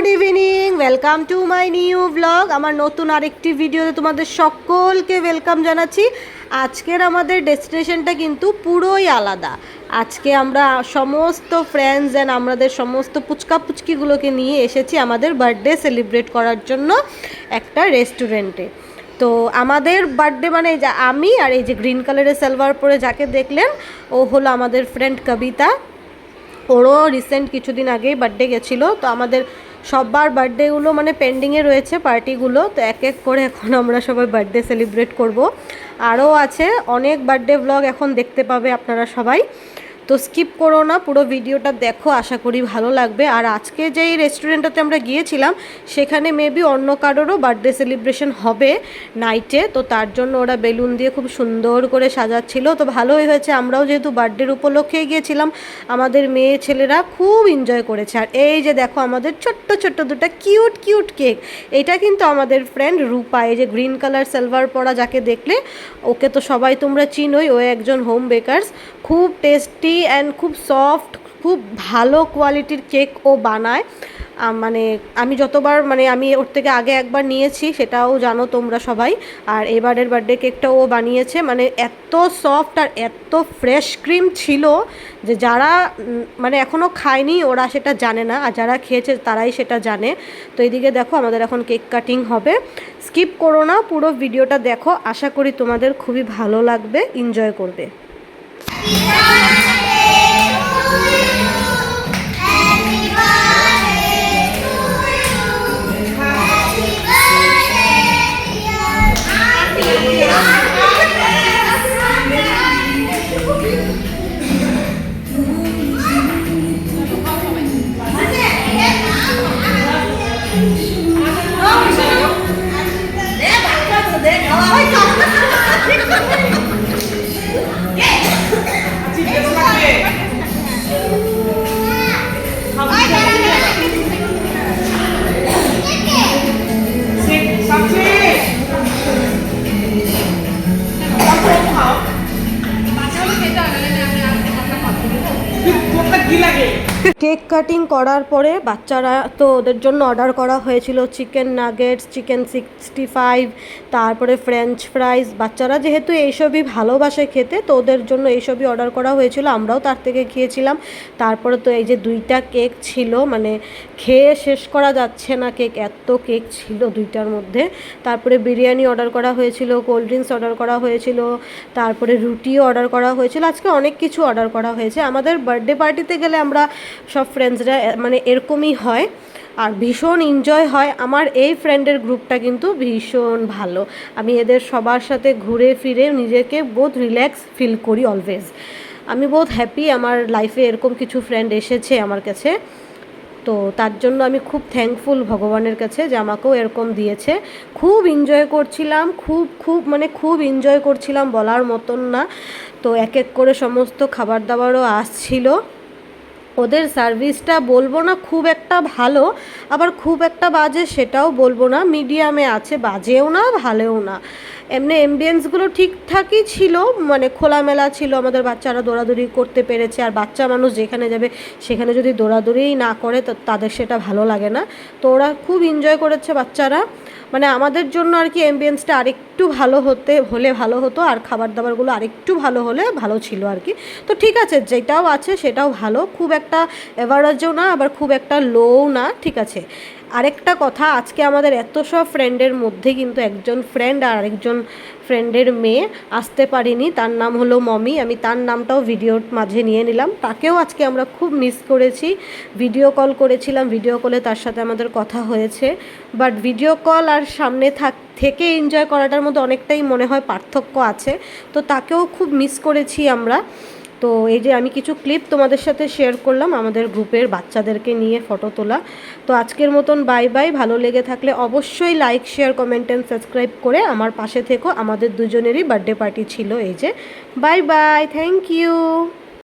Good evening welcome to my new blog আমার নতুন আরেকটি ভিডিওতে তোমাদের সকলকে ওয়েলকাম জানাচ্ছি। আজকের আমাদের ডেস্টিনেশনটা কিন্তু পুরোই আলাদা। আজকে আমরা সমস্ত ফ্রেন্ডস অ্যান্ড আমাদের সমস্ত পুচকা পুচকিগুলোকে নিয়ে এসেছি আমাদের বার্থডে সেলিব্রেট করার জন্য একটা রেস্টুরেন্টে তো আমাদের বার্থডে মানে যে আমি আর এই যে গ্রিন কালারের সালোয়ার পরে যাকে দেখলেন, ও হলো আমাদের ফ্রেন্ড কবিতা। ওরও রিসেন্ট কিছুদিন আগেই বার্থডে গেছিল। তো আমাদের সবার বার্থডেগুলো মানে পেন্ডিংয়ে রয়েছে পার্টিগুলো তো এক এক করে এখন আমরা সবাই বার্থডে সেলিব্রেট করব। আরও আছে অনেক বার্থডে ব্লগ এখন দেখতে পাবে আপনারা সবাই। তো স্কিপ করো না, পুরো ভিডিওটা দেখো, আশা করি ভালো লাগবে। আর আজকে যেই রেস্টুরেন্টটাতে আমরা গিয়েছিলাম, সেখানে মেবি অন্য কারোরও বার্থডে সেলিব্রেশন হবে নাইটে তো তার জন্য ওরা বেলুন দিয়ে খুব সুন্দর করে সাজাচ্ছিল। তো ভালোই হয়েছে, আমরাও যেহেতু বার্থডের উপলক্ষে গিয়েছিলাম, আমাদের মেয়ে ছেলেরা খুব এনজয় করেছে। আর এই যে দেখো, আমাদের ছোট্ট ছোট্ট দুটো কিউট কিউট কেক এটা কিন্তু আমাদের ফ্রেন্ড রূপা, এই যে গ্রিন কালার সালোয়ার পরা যাকে দেখলে, ওকে তো সবাই তোমরা চিনোই, ও একজন হোম বেকারস খুব টেস্টি অ্যান্ড খুব সফট খুব ভালো কোয়ালিটির কেক ও বানায়। মানে আমি যতবার মানে আমি ওর থেকে আগে একবার নিয়েছি, সেটাও জানো তোমরা সবাই। আর এবারের বার্থডে কেকটাও ও বানিয়েছে। মানে এত সফট আর এত ফ্রেশ ক্রিম ছিল যে যারা মানে এখনও খায়নি, ওরা সেটা জানে না। আর যারা খেয়েছে, তারাই সেটা জানে। তো এদিকে দেখো, আমাদের এখন কেক কাটিং হবে। স্কিপ করো না, পুরো ভিডিওটা দেখো। আশা করি তোমাদের খুবই ভালো লাগবে। এনজয় করবে। কাটিং করার পরে বাচ্চারা তো ওদের জন্য অর্ডার করা হয়েছিল chicken nuggets, chicken sixty five, তারপরে ফ্রেঞ্চ ফ্রাইস বাচ্চারা যেহেতু এইসবই ভালোবাসে খেতে, তো ওদের জন্য এইসবই অর্ডার করা হয়েছিল। আমরাও তার থেকে খেয়েছিলাম। তারপরে তো এই যে দুইটা কেক ছিল মানে খেয়ে শেষ করা যাচ্ছে না কেক, এত কেক ছিল দুইটার মধ্যে। তারপরে বিরিয়ানি অর্ডার করা হয়েছিল, কোল্ড ড্রিঙ্কস অর্ডার করা হয়েছিল, তারপরে রুটিও অর্ডার করা হয়েছিল। আজকে অনেক কিছু অর্ডার করা হয়েছে। আমাদের বার্থডে পার্টিতে গেলে আমরা সব ফ্রেন্ডসরা মানে এরকমই হয়। আর ভীষণ এনজয় হয়। আমার এই ফ্রেন্ডের গ্রুপটা কিন্তু ভীষণ ভালো। আমি এদের সবার সাথে ঘুরে ফিরে নিজেকে বহুত রিল্যাক্স ফিল করি অলওয়েজ আমি বহুত হ্যাপি আমার লাইফে এরকম কিছু ফ্রেন্ড এসেছে আমার কাছে। তো তার জন্য আমি খুব থ্যাঙ্কফুল ভগবানের কাছে যে আমাকেও এরকম দিয়েছে। খুব এনজয় করছিলাম, খুব খুব মানে খুব এনজয় করছিলাম বলার মতন না। তো এক এক করে সমস্ত খাবার দাবারও আসছিল। ওদের সার্ভিসটা বলব না, খুব একটা ভালো, আবার খুব একটা বাজে সেটাও বলব না। মিডিয়ামে আছে, বাজেও না, ভালোও না। এমনি এমবিয়েন্সগুলো ঠিকঠাকই ছিল মানে খোলামেলা ছিল, আমাদের বাচ্চারা দৌড়াদৌড়ি করতে পেরেছে, আর বাচ্চা মানুষ যেখানে যাবে, সেখানে যদি দৌড়াদৌড়িই না করে, তো তাদের সেটা ভালো লাগে না। তো ওরা খুব এনজয় করেছে বাচ্চারা। মানে আমাদের জন্য আর কি এমবিয়েন্সটা আরেকটু ভালো হতে, হলে ভালো হতো, আর খাবার দাবারগুলো আরেকটু ভালো হলে ভালো ছিল আর কি। তো ঠিক আছে, যেটাও আছে সেটাও ভালো, খুব একটা এভারেজও না, আবার খুব একটা লোও না, ঠিক আছে। আরেকটা কথা, আজকে আমাদের এত সব ফ্রেন্ডের মধ্যে কিন্তু একজন ফ্রেন্ড আর আরেকজন ফ্রেন্ডের মেয়ে আসতে পারিনি। তার নাম হলো মমি। আমি তার নামটাও ভিডিওর মাঝে নিয়ে নিলাম। তাকেও আজকে আমরা খুব মিস করেছি। ভিডিও কল করেছিলাম। ভিডিও কলে তার সাথে আমাদের কথা হয়েছে। বাট ভিডিও কল আর সামনে থাক, থেকে এনজয় করাটার মধ্যে অনেকটাই মনে হয় পার্থক্য আছে। তো তাকেও খুব মিস করেছি আমরা। তো এই যে আমি কিছু ক্লিপ তোমাদের সাথে শেয়ার করলাম, আমাদের গ্রুপের বাচ্চাদেরকে নিয়ে ফটো তোলা। তো আজকের মতন বাই বাই ভালো লেগে থাকলে অবশ্যই like share comment and subscribe করে আমার পাশে থেকো। আমাদের দুজনেরই বার্থডে পার্টি ছিল এই যে। Bye bye thank you